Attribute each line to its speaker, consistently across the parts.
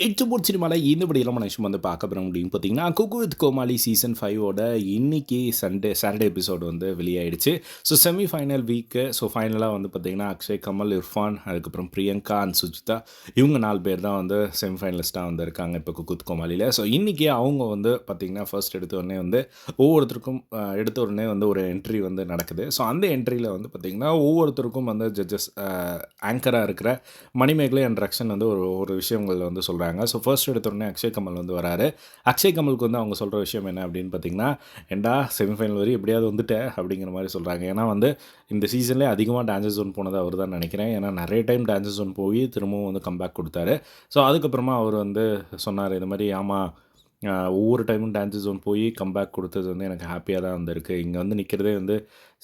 Speaker 1: எட்டு மூட் சினிமாவில் இந்த இல்லாமல் நிமிஷம் வந்து பார்க்க போகிற முடியும் பார்த்தீங்கன்னா குக்கு வித் கோமாளி சீசன் ஃபைவோட இன்னைக்கு சண்டே சாட்டர்டே எபிசோடு வந்து வெளியாயிடுச்சு. So semi final week so ஃபைனலாக வந்து பார்த்திங்கன்னா அக்ஷய் கமல் இர்ஃபான் அதுக்கப்புறம் பிரியங்கா அண்ட் சுஜிதா இவங்க நாலு பேர் தான் வந்து செமி ஃபைனலிஸ்ட்டாக வந்து இருக்காங்க இப்போ குக்கு வித் கோமாளியில் ஸோ இன்றைக்கி அவங்க வந்து பார்த்திங்கன்னா ஃபர்ஸ்ட் எடுத்த உடனே வந்து ஒவ்வொருத்தருக்கும் எடுத்த உடனே வந்து ஒரு என்ட்ரி வந்து நடக்குது. ஸோ அந்த என்ட்ரியில் வந்து பார்த்திங்கன்னா ஒவ்வொருத்தருக்கும் வந்து ஜட்ஜஸ் ஆங்கராக இருக்கிற மணிமேகலை அண்ட் ரக்ஷன் வந்து ஒரு ஒரு விஷயங்கள் வந்து சொல்கிறாங்க ஸோ ஃபர்ஸ்ட் எடுத்தோடனே அக்ஷய் கமல் வந்து வராரு. அக்ஷய் கமலுக்கு வந்து அவங்க சொல்கிற விஷயம் என்ன அப்படின்னு பார்த்தீங்கன்னா ஏண்டா செமிஃபைனல் வரை எப்படியாவது வந்துட்டேன் அப்படிங்கிற மாதிரி சொல்கிறாங்க ஏன்னா வந்து இந்த சீசன்லேயே அதிகமாக டான்ஸஸ் ஜோன் போனது அவர் தான் நினைக்கிறேன். ஏன்னா நிறைய டைம் டான்ஸஸ் ஜோன் போய் திரும்பவும் வந்து கம்பேக் கொடுத்தாரு. ஸோ அதுக்கப்புறமா அவர் வந்து சொன்னார் இந்த மாதிரி ஆமாம் ஒவ்வொரு டைமும் டான்ஸ் ஜோன் போய் கம்பேக் கொடுத்தது வந்து எனக்கு ஹாப்பியாக தான் வந்திருக்கு. இங்கே வந்து நிற்கிறதே வந்து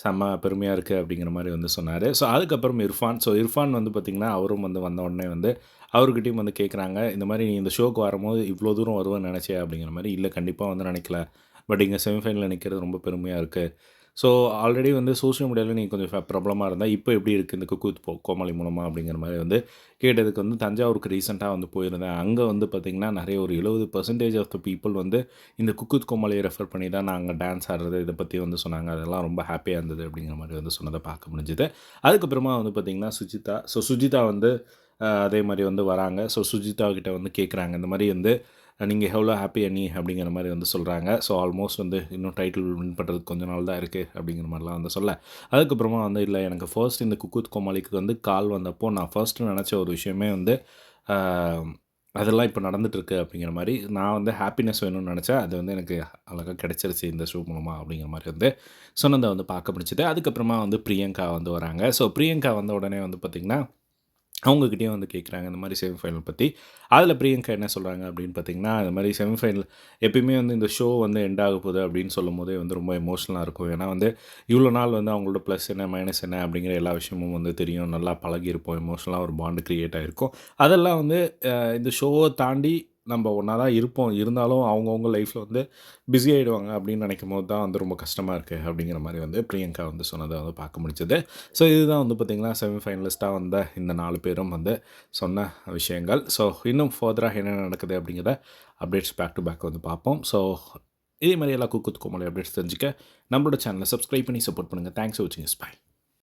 Speaker 1: செம்ம பெருமையாக இருக்குது அப்படிங்கிற மாதிரி வந்து சொன்னார். ஸோ அதுக்கப்புறம் இர்ஃபான். ஸோ இர்ஃபான் வந்து பார்த்திங்கன்னா அவரும் வந்து வந்த உடனே வந்து அவர்கிட்டையும் வந்து கேட்குறாங்க இந்த மாதிரி நீ இந்த ஷோக்கு வரும்போது இவ்வளோ தூரம் வருவேன்னு நினச்சே அப்படிங்கிற மாதிரி இல்லை கண்டிப்பாக வந்து நினைக்கல. பட் இங்கே செமிஃபைனலில் நிற்கிறது ரொம்ப பெருமையாக இருக்குது ஸோ ஆல்ரெடி வந்து சோஷியல் மீடியாவில் நீங்கள் கொஞ்சம் ப்ராப்ளமாக இருந்தால் இப்போ எப்படி இருக்குது இந்த குக்கு போ கோமாளி மூலமாக அப்படிங்கிற மாதிரி வந்து கேட்டதுக்கு வந்து தஞ்சாவூருக்கு ரீசெண்டாக வந்து போயிருந்தேன். அங்கே வந்து பார்த்திங்கன்னா நிறைய ஒரு எழுபது பர்சன்டேஜ் ஆஃப் த பீப்புள் வந்து இந்த குக்குத் கோமாளியை ரெஃபர் பண்ணி தான் நாங்கள் டான்ஸ் ஆடுறது இதை பற்றி வந்து சொன்னாங்க. அதெல்லாம் ரொம்ப ஹாப்பியாக இருந்தது அப்படிங்கிற மாதிரி வந்து சொன்னதை பார்க்க முடிஞ்சுது. அதுக்கப்புறமா வந்து பார்த்திங்கன்னா சுஜிதா ஸோ சுஜிதா வந்து அதே மாதிரி வந்து வராங்க. ஸோ சுஜிதா கிட்ட வந்து கேட்குறாங்க இந்த மாதிரி வந்து நீங்கள் எவ்வளோ ஹாப்பி அண்ணி அப்படிங்கிற மாதிரி வந்து சொல்கிறாங்க ஸோ ஆல்மோஸ்ட் வந்து இன்னும் டைட்டில் வின் பண்ணுறதுக்கு கொஞ்ச நாள் தான் இருக்குது அப்படிங்கிற மாதிரிலாம் வந்து சொல்ல. அதுக்கப்புறமா வந்து இல்லை எனக்கு ஃபர்ஸ்ட் இந்த குக்குத் கோமாளிக்கு வந்து கால் வந்தப்போ நான் ஃபர்ஸ்ட்டு நினச்ச ஒரு விஷயமே வந்து அதெல்லாம் இப்போ நடந்துகிட்ருக்கு அப்படிங்கிற மாதிரி நான் வந்து ஹாப்பினஸ் வேணும்னு நினச்சேன். அது வந்து எனக்கு அழகாக கிடச்சிருச்சு இந்த ஷோ மூலமாக அப்படிங்கிற மாதிரி வந்து சொன்னதை வந்து பார்க்க முடிச்சுது அதுக்கப்புறமா வந்து பிரியங்கா வந்து வராங்க. ஸோ பிரியங்கா வந்த உடனே வந்து பார்த்திங்கன்னா அவங்கக்கிட்டேயும் வந்து கேட்குறாங்க இந்த மாதிரி செமிஃபைனல் பற்றி அதில் பிரியங்கா என்ன சொல்கிறாங்க அப்படின்னு பார்த்தீங்கன்னா இந்த மாதிரி செமிஃபைனல் எப்பயுமே வந்து இந்த ஷோ வந்து எண்ட் ஆக போகுது அப்படின்னு சொல்லும் போதே வந்து ரொம்ப எமோஷனலாக இருக்கும். ஏன்னா வந்து இவ்வளோ நாள் வந்து அவங்களோட ப்ளஸ் என்ன மைனஸ் என்ன அப்படிங்கிற எல்லா விஷயமும் வந்து தெரியும். நல்லா பழகியிருப்போம். எமோஷனலாக ஒரு பாண்டு க்ரியேட் ஆகிருக்கும் அதெல்லாம் வந்து இந்த ஷோவை தாண்டி நம்ம ஒன்றா தான் இருப்போம். இருந்தாலும் அவங்கவுங்க லைஃப்பில் வந்து பிஸி ஆகிடுவாங்க அப்படின்னு நினைக்கும் போது தான் வந்து ரொம்ப கஷ்டமாக இருக்குது அப்படிங்கிற மாதிரி வந்து பிரியங்கா வந்து சொன்னதை வந்து பார்க்க முடிஞ்சது. ஸோ இதுதான் வந்து பார்த்திங்கன்னா செமிஃபைனலிஸ்ட்டாக வந்த இந்த நாலு பேரும் வந்து சொன்ன விஷயங்கள். ஸோ இன்னும் ஃபர்தராக என்ன நடக்குது அப்படிங்கிறத அப்டேட்ஸ் பேக் டு பேக் வந்து பார்ப்போம். ஸோ இதே மாதிரி எல்லா குக்குத் கோமலை அப்டேட்ஸ் தெரிஞ்சுக்க நம்மளோட சேனலை சப்ஸ்கிரைப் பண்ணி சப்போர்ட் பண்ணுங்கள் தேங்க்ஸ் ஃபார் வாட்சிங் ஸ்பை